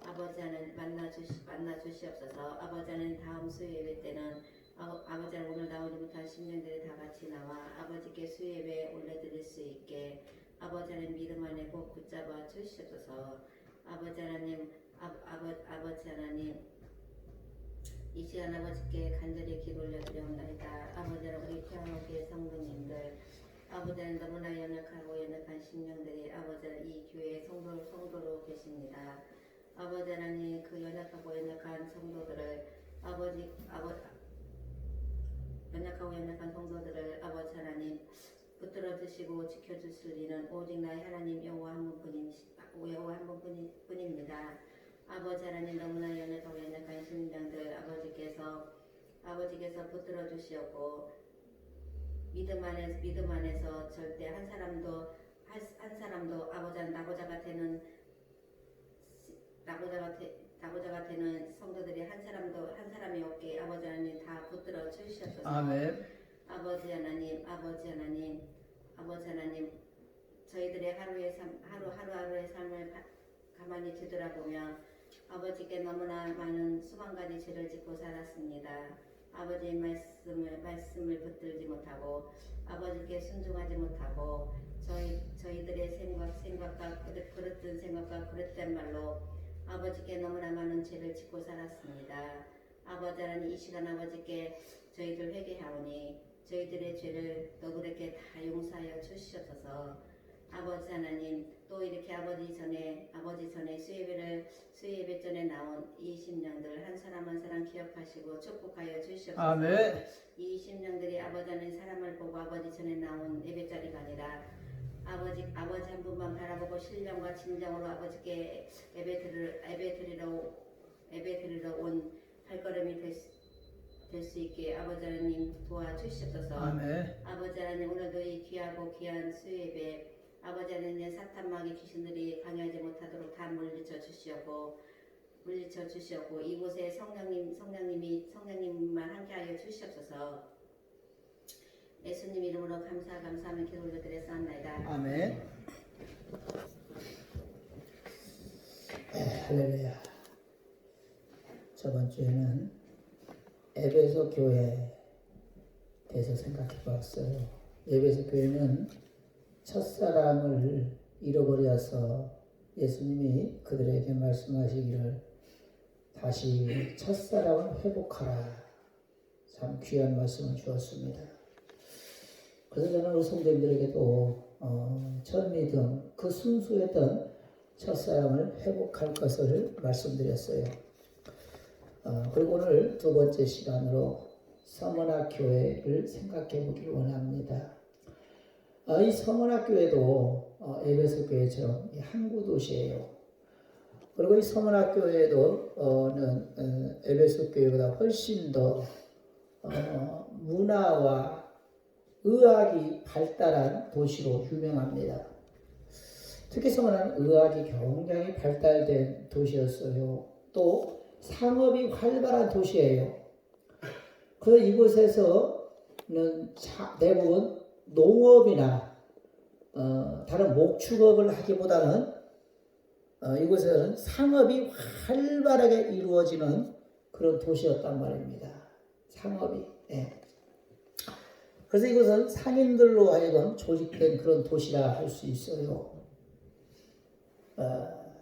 아버지 하나님 만나 주시 만나 주시옵소서. 아버지 하나님 다음 수요일 때는 아, 아버지 하나님 오늘 나오지 못한 신령들이 다 같이 나와 아버지께 수예배 올려드릴 수 있게 아버지 하나님 믿음 안에 꼭 붙잡아 주시옵소서. 아버지 하나님 아, 아버, 아버지 하나님 이 시간 아버지께 간절히 기도 올려드려옵나이다. 아버지 하나님 우리 태어나게 성도님들 아버지 하나님 너무나 연약하고 연약한 심령들이 아버지 하나님 이 교회 성도, 성도로 계십니다. 아버지 하나님 그 연약하고 연약한 성도들을 아버지 아버 연약하고 연약한 성도들을 아버지 하나님 붙들어 주시고 지켜 주실 이는 오직 나의 하나님 여호와 한 분뿐인 여호와 한 분뿐입니다. 아버지 하나님 너무나 연약하고 연약한 심령들 아버지께서 아버지께서 붙들어 주시었고 믿음 안에 믿음 안에서 절대 한 사람도 한, 한 사람도 아버지 나보자 같아는 같아 나보자 같아는 성도들이 한 사람도 한 사람이 없게 아버지 하나님 다 붙들어 주시옵소서. 아멘. 아버지 하나님, 아버지 하나님, 아버지 하나님, 저희들의 하루의 삶, 하루 하루 하루의 삶을 가, 가만히 뒤돌아보며 아버지께 너무나 많은 수만 가지 죄를 짓고 살았습니다. 아버지의 말씀을 말씀을 붙들지 못하고 아버지께 순종하지 못하고 저희 저희들의 생각 생각과 그릇, 그릇된 생각과 그릇된 말로 아버지께 너무나 많은 죄를 짓고 살았습니다. 아버지 하나님 이 시간 아버지께 저희들 회개하오니 저희들의 죄를 너그럽게 다 용서하여 주시옵소서. 아버지 하나님 또 이렇게 아버지 전에 아버지 전에 수예배를 수예배 전에 나온 이 심령들 한 사람 한 사람 기억하시고 축복하여 주시옵소서. 아멘. 이 심령들이 아버지 하나님 사람을 보고 아버지 전에 나온 아버지 아버지 한 분만 바라보고 신령과 진정으로 아버지께 예배 드릴 예배 드리러 예배 드리러 온 발걸음이 될 수 있게 아버지 하나님 도와주시옵소서. 아멘. 아버지 하나님 오늘도 이 귀하고 귀한 수예배 아버지 하나님 사탄 마귀 귀신들이 강요하지 못하도록 다 물리쳐 주시옵고 물리쳐 주시옵고 이곳에 성령님 성령님이 성령님만 함께하여 주시옵소서. 예수님 이름으로 감사 감사하며 기도 올려드렸사옵나이다. 아멘. 네, 할렐루야. 저번 주에는 에베소 교회에 대해서 생각해 봤어요. 에베소 교회는 첫사랑을 잃어버려서 예수님이 그들에게 말씀하시기를 다시 첫사랑을 회복하라. 참 귀한 말씀을 주었습니다. 그래서 저는 우리 성도님들에게도 어, 첫 믿음, 그 순수했던 첫사랑을 회복할 것을 말씀드렸어요. 어, 그리고 오늘 두 번째 시간으로 서문학 교회를 생각해 보길 원합니다. 어, 이 서문학 교회도 어, 에베소 교회처럼 이 항구 도시예요. 그리고 이 서문학 교회도는 어, 에베소 교회보다 훨씬 더 어, 문화와 의학이 발달한 도시로 유명합니다. 특히 서문은 의학이 굉장히 발달된 도시였어요. 또 상업이 활발한 도시예요. 그래서 이곳에서는 대부분 농업이나 어, 다른 목축업을 하기보다는 어, 이곳에서는 상업이 활발하게 이루어지는 그런 도시였단 말입니다. 상업이. 예. 그래서 이것은 상인들로 하여금 조직된 그런 도시라 할 수 있어요. 어,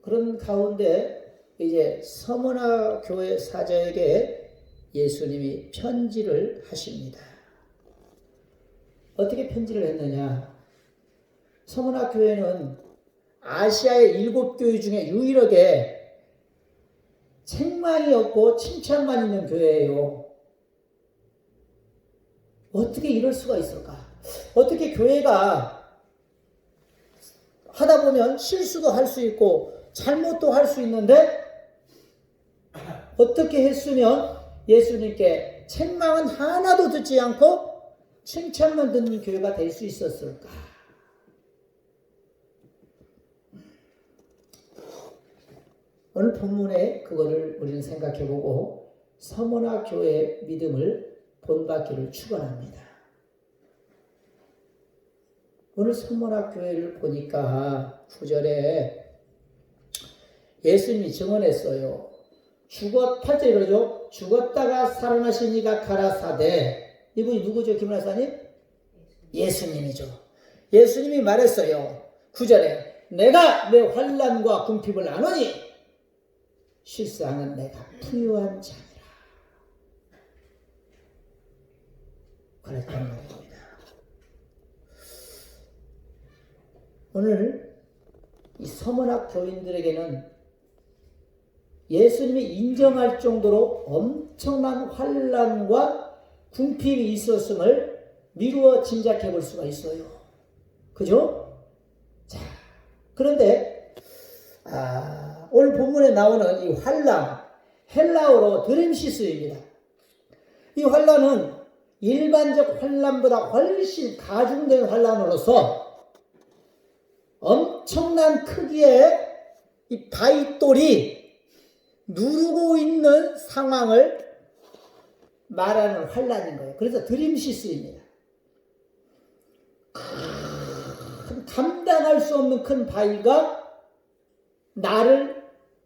그런 가운데 이제 서머나 교회 사자에게 예수님이 편지를 하십니다. 어떻게 편지를 했느냐? 서머나 교회는 아시아의 일곱 교회 중에 유일하게 책만이 없고 칭찬만 있는 교회예요. 어떻게 이럴 수가 있을까? 어떻게 교회가 하다 보면 실수도 할 수 있고 잘못도 할 수 있는데 어떻게 했으면 예수님께 책망은 하나도 듣지 않고 칭찬만 듣는 교회가 될 수 있었을까? 오늘 본문에 그거를 우리는 생각해 보고 서문화 교회의 믿음을 본받기를 축원합니다. 오늘 선문학 교회를 보니까 구절에 예수님이 증언했어요. 죽었, 8절 이러죠. 죽었다가 살아나신 이가 가라사대. 이분이 누구죠, 김라사님? 예수님이죠. 예수님이 말했어요. 9절에 내가 내 환란과 궁핍을 아노니 실상은 내가 부유한 자니라. 그랬단 말입니다. 오늘 이 서문학 교인들에게는 예수님이 인정할 정도로 엄청난 환란과 궁핍이 있었음을 미루어 짐작해 볼 수가 있어요. 그죠? 자, 그런데 아, 오늘 본문에 나오는 이 환란, 헬라어로 드림시스입니다. 이 환란은 일반적 환란보다 훨씬 가중된 환란으로서 엄청난 크기의 이 바위돌이 누르고 있는 상황을 말하는 환란인 거예요. 그래서 드림시스입니다. 큰 감당할 수 없는 큰 바위가 나를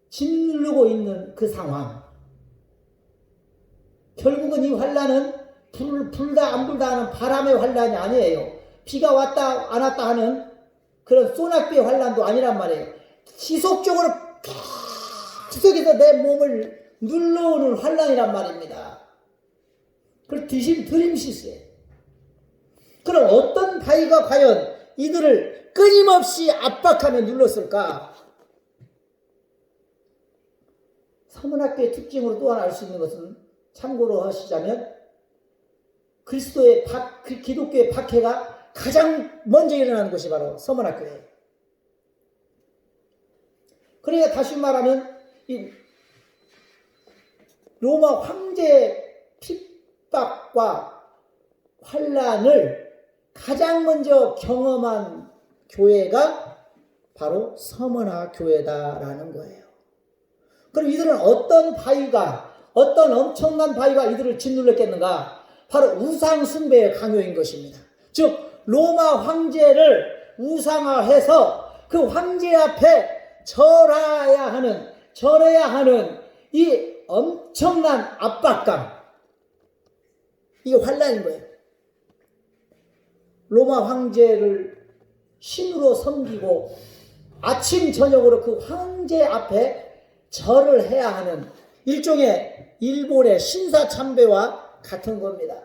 짓누르고 있는 그 상황. 결국은 이 환란은 불, 불다 안 불다 하는 바람의 환란이 아니에요. 비가 왔다 안 왔다 하는 그런 소낙비의 환란도 아니란 말이에요. 지속적으로 계속해서 내 몸을 눌러오는 환란이란 말입니다. 그걸 드심 드림시스예요. 그럼 어떤 바위가 과연 이들을 끊임없이 압박하며 눌렀을까? 서문학교의 특징으로 또 하나 알수 있는 것은 참고로 하시자면 그리스도의 박, 그 기독교의 박해가 가장 먼저 일어나는 곳이 바로 서문학교예요. 그러니까 다시 말하면 이 로마 황제 핍박과 환란을 가장 먼저 경험한 교회가 바로 서머나 교회다라는 거예요. 그럼 이들은 어떤 바위가 어떤 엄청난 바위가 이들을 짓눌렀겠는가? 바로 우상 숭배의 강요인 것입니다. 즉 로마 황제를 우상화해서 그 황제 앞에 절해야 하는 절해야 하는 이 엄청난 압박감 이게 환란인 거예요. 로마 황제를 신으로 섬기고 아침 저녁으로 그 황제 앞에 절을 해야 하는 일종의 일본의 신사 참배와 같은 겁니다.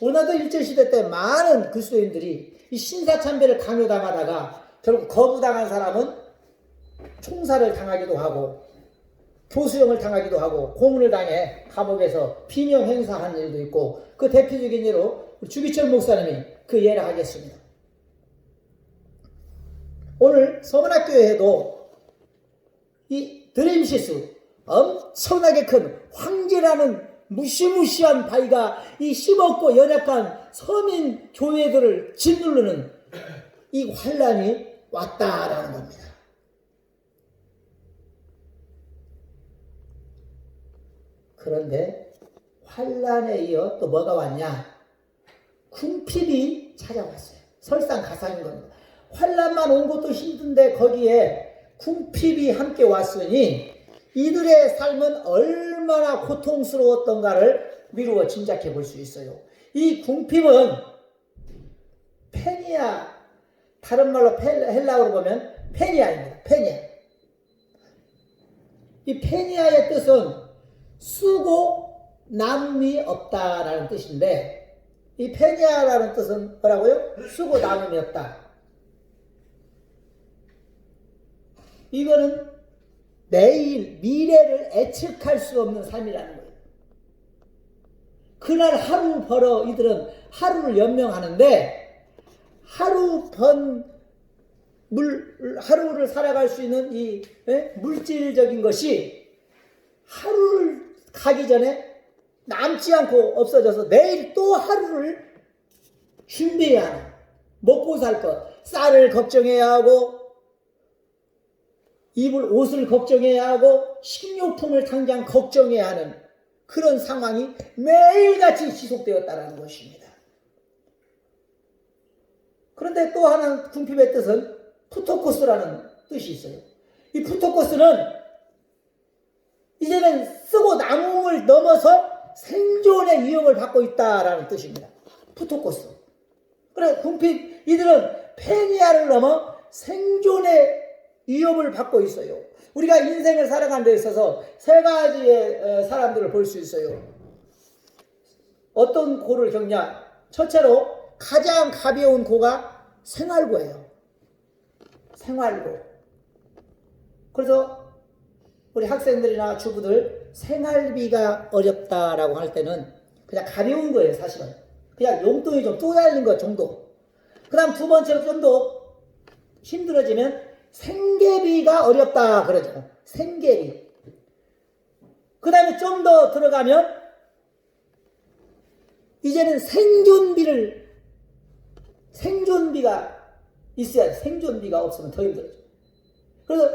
오늘도 일제시대 때 많은 그리스도인들이 이 신사 참배를 강요당하다가 결국 거부당한 사람은 총살을 당하기도 하고 교수형을 당하기도 하고 고문을 당해 감옥에서 비명 행사한 일도 있고 그 대표적인 예로 주기철 목사님이 그 예를 하겠습니다. 오늘 서문학교에도 이 드림시스 엄청나게 큰 황제라는 무시무시한 바위가 이 심없고 연약한 서민 교회들을 짓누르는 이 환란이 왔다라는 겁니다. 그런데 환란에 이어 또 뭐가 왔냐? 궁핍이 찾아왔어요. 설상가상인 겁니다. 환란만 온 것도 힘든데 거기에 궁핍이 함께 왔으니 이들의 삶은 얼마나 고통스러웠던가를 미루어 짐작해 볼 수 있어요. 이 궁핍은 페니아 다른 말로 헬라어로 보면 페니아입니다. 페니아. 이 페니아의 뜻은 쓰고 남음이 없다라는 뜻인데 이 페니아라는 뜻은 뭐라고요? 쓰고 남음이 없다. 이거는 내일 미래를 예측할 수 없는 삶이라는 거예요. 그날 하루 벌어 이들은 하루를 연명하는데 하루 번 물, 하루를 살아갈 수 있는 이 예? 물질적인 것이 하루를 가기 전에 남지 않고 없어져서 내일 또 하루를 준비해야 하는 먹고 살 것, 쌀을 걱정해야 하고 입을 옷을 걱정해야 하고 식료품을 당장 걱정해야 하는 그런 상황이 매일같이 지속되었다는 것입니다. 그런데 또 하나 궁핍의 뜻은 푸토코스라는 뜻이 있어요. 이 푸토코스는 이제는 쓰고 남음을 넘어서 생존의 위협을 받고 있다라는 뜻입니다. 푸토코스. 그래 군필 이들은 페니아를 넘어 생존의 위협을 받고 있어요. 우리가 인생을 살아가는 데 있어서 세 가지의 어, 사람들을 볼 수 있어요. 어떤 고를 겪냐? 첫째로 가장 가벼운 고가 생활고예요. 생활고. 그래서 우리 학생들이나 주부들 생활비가 어렵다라고 할 때는 그냥 가벼운 거예요, 사실은. 그냥 용돈이 좀 쪼달린 것 정도. 그 다음 두 번째로 좀 더 힘들어지면 생계비가 어렵다 그러죠. 생계비. 그 다음에 좀 더 들어가면 이제는 생존비를 생존비가 있어야 돼. 생존비가 없으면 더 힘들어져. 그래서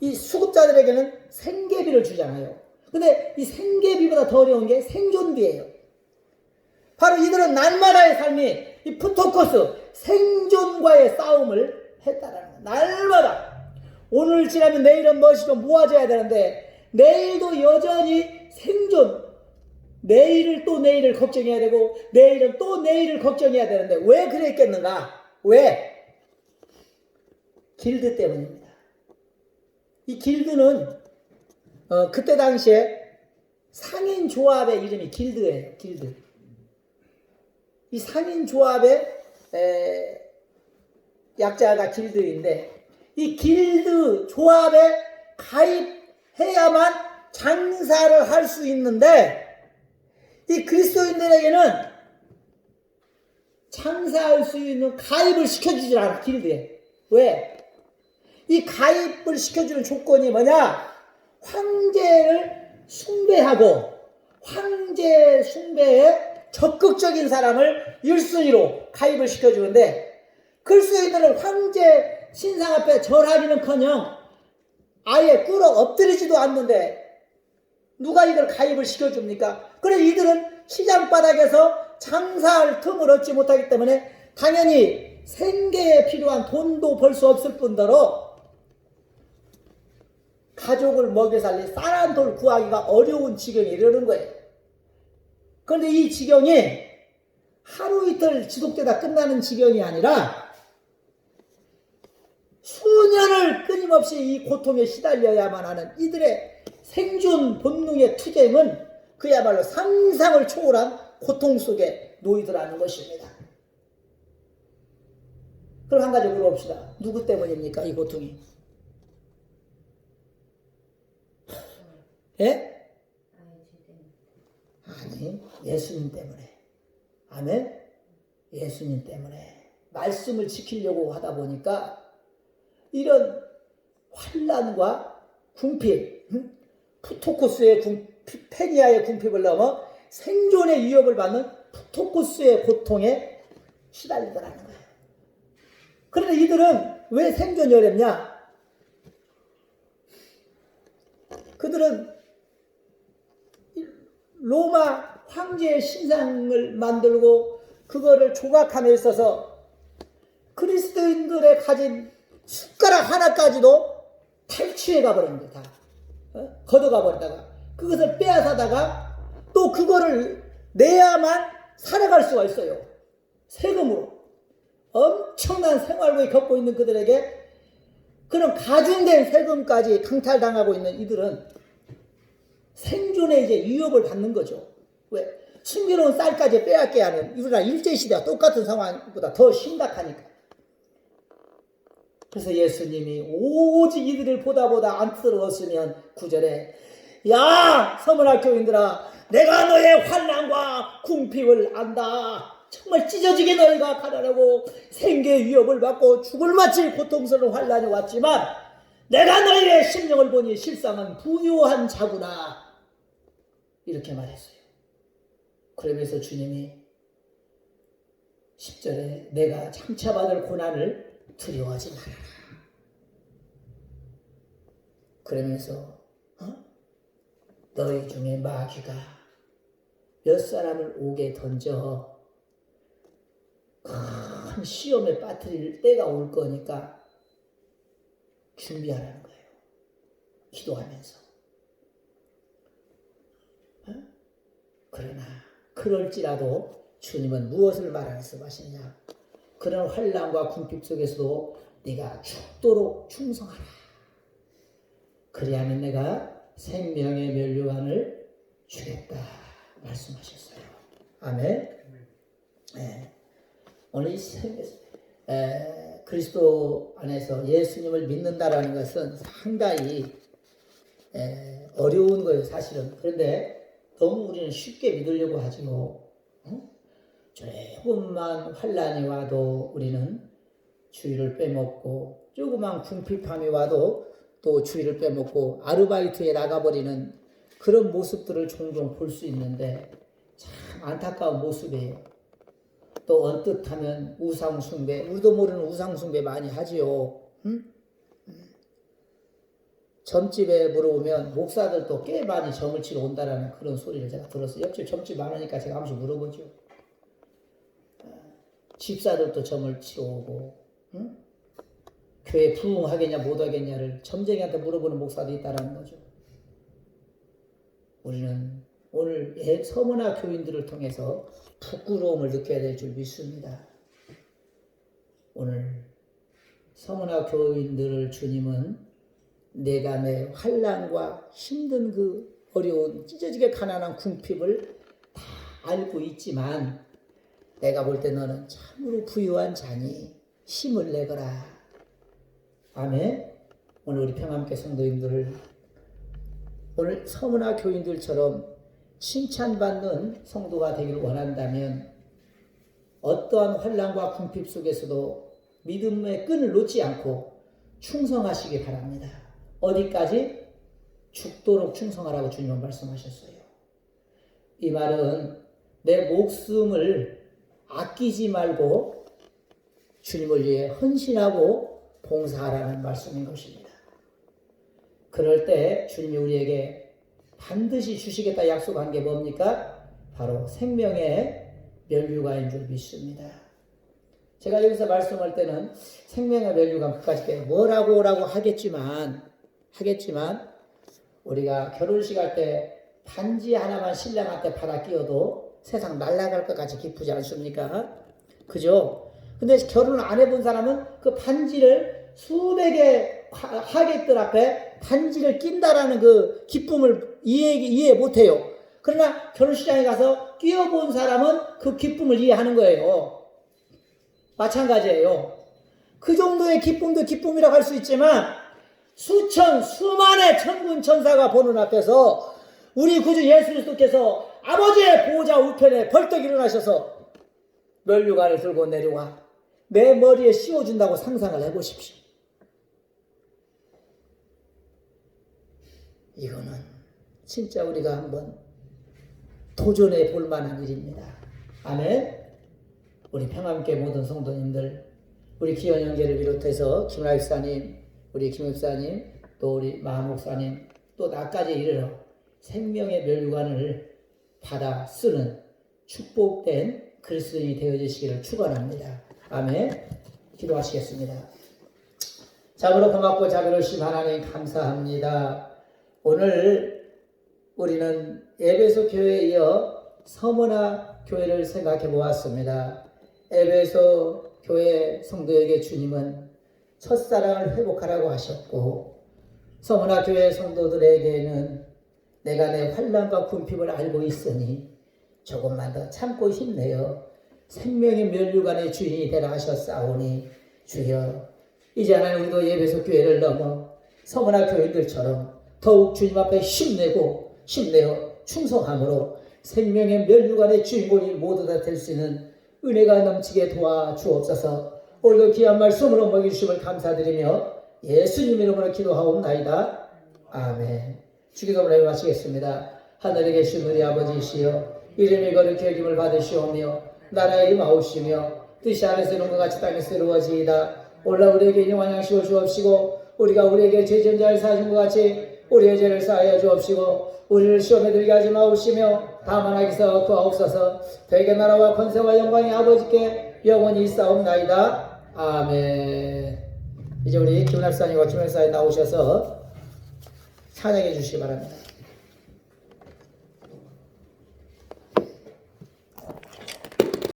이 수급자들에게는 생계비를 주잖아요. 근데 이 생계비보다 더 어려운 게 생존비예요. 바로 이들은 날마다의 삶이 이 푸토코스 생존과의 싸움을 했다라는 거예요. 날마다 오늘 지나면 내일은 좀 모아져야 되는데 내일도 여전히 생존 내일을 또 내일을 걱정해야 되고 내일은 또 내일을 걱정해야 되는데 왜 그랬겠는가? 왜? 길드 때문입니다. 이 길드는 어, 그때 당시에 상인 조합의 이름이 길드예요. 길드. 이 상인 조합의 에, 약자가 길드인데 이 길드 조합에 가입해야만 장사를 할 수 있는데 이 그리스도인들에게는 장사할 수 있는 가입을 시켜주질 않아 길드에 왜? 이 가입을 시켜주는 조건이 뭐냐? 황제를 숭배하고 황제 숭배에 적극적인 사람을 1순위로 가입을 시켜주는데 그리스도인들은 황제 신상 앞에 절하기는커녕 아예 꿇어 엎드리지도 않는데 누가 이걸 가입을 시켜줍니까? 그래 이들은 시장 바닥에서 장사할 틈을 얻지 못하기 때문에 당연히 생계에 필요한 돈도 벌 수 없을 뿐더러 가족을 먹여 살릴 쌀한 돌 구하기가 어려운 지경에 이르는 거예요. 그런데 이 지경이 하루 이틀 지속되다 끝나는 지경이 아니라 수년을 끊임없이 이 고통에 시달려야만 하는 이들의 생존 본능의 투쟁은 그야말로 상상을 초월한 고통 속에 놓이더라는 것입니다. 그럼 한 가지 물어봅시다. 누구 때문입니까? 이 고통이? 예? 아니, 예수님 때문에. 아멘? 예수님 때문에. 말씀을 지키려고 하다 보니까 이런 환란과 궁핍, 음? 푸토코스의 궁, 페니아의 궁핍을 넘어 생존의 위협을 받는 푸토코스의 고통에 시달리더라는 거예요. 그런데 이들은 왜 생존이 어렵냐? 그들은 로마 황제의 신상을 만들고 그거를 조각함에 있어서 그리스도인들의 가진 숟가락 하나까지도 탈취해 가버린 거다. 어? 걷어가 버리다가 그것을 빼앗아다가 또 그거를 내야만 살아갈 수가 있어요. 세금으로. 엄청난 생활고에 겪고 있는 그들에게 그런 가중된 세금까지 강탈당하고 있는 이들은 생존에 이제 위협을 받는 거죠. 왜? 숨겨놓은 쌀까지 빼앗게 하는 우리나라 일제시대와 똑같은 상황보다 더 심각하니까. 그래서 예수님이 오직 이들을 보다 보다 안쓰러웠으면 구절에 야 서문학 교인들아 내가 너의 환난과 궁핍을 안다. 정말 찢어지게 너희가 가라라고 생계 위협을 받고 죽을 마칠 고통스러운 환란이 왔지만 내가 너희의 심령을 보니 실상은 부유한 자구나 이렇게 말했어요. 그러면서 주님이 10절에 내가 장차받을 고난을 두려워하지 말아라. 그러면서 어? 너희 중에 마귀가 몇 사람을 옥에 던져 큰 시험에 빠뜨릴 때가 올 거니까 준비하라는 거예요. 기도하면서. 어? 그러나 그럴지라도 주님은 무엇을 말씀하시느냐? 그런 환란과 궁핍 속에서도 네가 죽도록 충성하라. 그리하면 내가 생명의 면류관을 주겠다 말씀하셨어요. 아멘. 네. 오늘 이 생- 에, 그리스도 안에서 예수님을 믿는다라는 것은 상당히 에, 어려운 거예요, 사실은. 그런데 너무 우리는 쉽게 믿으려고 하지요. 응? 조금만 환란이 와도 우리는 주의를 빼먹고 조그만 궁핍함이 와도 또 주의를 빼먹고 아르바이트에 나가버리는 그런 모습들을 종종 볼 수 있는데 참 안타까운 모습이에요. 또 언뜻 하면 우상숭배, 우리도 모르는 우상숭배 많이 하지요. 응? 점집에 물어보면 목사들도 꽤 많이 점을 치러 온다라는 그런 소리를 제가 들었어요. 옆집 점집 많으니까 제가 한 번씩 물어보죠. 어, 집사들도 점을 치러 오고, 응? 교회 부흥하겠냐 못하겠냐를 점쟁이한테 물어보는 목사도 있다라는 거죠. 우리는 오늘 예- 서문화 교인들을 통해서 부끄러움을 느껴야 될 줄 믿습니다. 오늘 서문화 교인들을 주님은 내가 내 환란과 힘든 그 어려운 찢어지게 가난한 궁핍을 다 알고 있지만 내가 볼 때 너는 참으로 부유한 자니 힘을 내거라. 아멘. 오늘 우리 평안께 성도님들을 오늘 서문화 교인들처럼 칭찬받는 성도가 되기를 원한다면 어떠한 환란과 궁핍 속에서도 믿음의 끈을 놓지 않고 충성하시기 바랍니다. 어디까지? 죽도록 충성하라고 주님은 말씀하셨어요. 이 말은 내 목숨을 아끼지 말고 주님을 위해 헌신하고 봉사하라는 말씀인 것입니다. 그럴 때 주님이 우리에게 반드시 주시겠다 약속한 게 뭡니까? 바로 생명의 면류관인 줄 믿습니다. 제가 여기서 말씀할 때는 생명의 면류관 그까짓 뭐라고 라고 하겠지만 하겠지만 우리가 결혼식 할 때 반지 하나만 신랑한테 받아 끼워도 세상 날아갈 것 같이 기쁘지 않습니까? 그죠? 근데 결혼을 안 해본 사람은 그 반지를 수백의 하- 하객들 앞에 반지를 낀다라는 그 기쁨을 이해, 이해 못해요. 그러나 결혼식장에 가서 끼워본 사람은 그 기쁨을 이해하는 거예요. 마찬가지예요. 그 정도의 기쁨도 기쁨이라고 할 수 있지만 수천, 수만의 천군 천사가 보는 앞에서 우리 구주 예수 그리스도께서 아버지의 보호자 우편에 벌떡 일어나셔서 멸류관을 들고 내려와 내 머리에 씌워준다고 상상을 해보십시오. 이거는 진짜 우리가 한번 도전해 볼 만한 일입니다. 아멘. 우리 평안께 모든 성도님들, 우리 기현 형제를 비롯해서 김라 목사님, 우리 김 목사님, 또 우리 마 목사님, 또 나까지 이르러 생명의 멸류관을 받아 쓰는 축복된 그리스도인이 되어주시기를 축원합니다. 아멘. 기도하시겠습니다. 자비로 고맙고 자비로우신 하나님 감사합니다. 오늘 우리는 에베소 교회에 이어 서머나 교회를 생각해 보았습니다. 에베소 교회 성도에게 주님은 첫사랑을 회복하라고 하셨고 서머나 교회 성도들에게는 내가 내 환란과 궁핍을 알고 있으니 조금만 더 참고 힘내어 생명의 면류관의 주인이 되라 하셨사오니 주여 이제 하나님 우리도 예배소 교회를 넘어 서문화 교인들처럼 더욱 주님 앞에 힘내고 힘내어 충성함으로 생명의 면류관의 주인공이 모두 다 될 수 있는 은혜가 넘치게 도와 주옵소서. 오늘도 귀한 말씀으로 먹이주심을 감사드리며 예수님 이름으로 기도하옵나이다. 아멘 주기도문을 마치겠습니다. 하늘에 계신 우리 아버지시여 이름이 거룩히 여김을 받으시오며 나라의 임하옵시며 뜻이 하늘에서 이룬 것 같이 땅에서 이루어지이다. 올라 우리에게 인용한 양식을 주옵시고 우리가 우리에게 죄전자를 사준 것 같이 우리의 죄를 사하여 주옵시고 우리를 시험에 들게 하지 마옵시며 다만 하기서 구하옵소서. 되게 나라와 권세와 영광이 아버지께 영원히 있사옵나이다. 아멘. 이제 우리 김날사님과 김현사님 나오셔서 찬양해 주시기 바랍니다.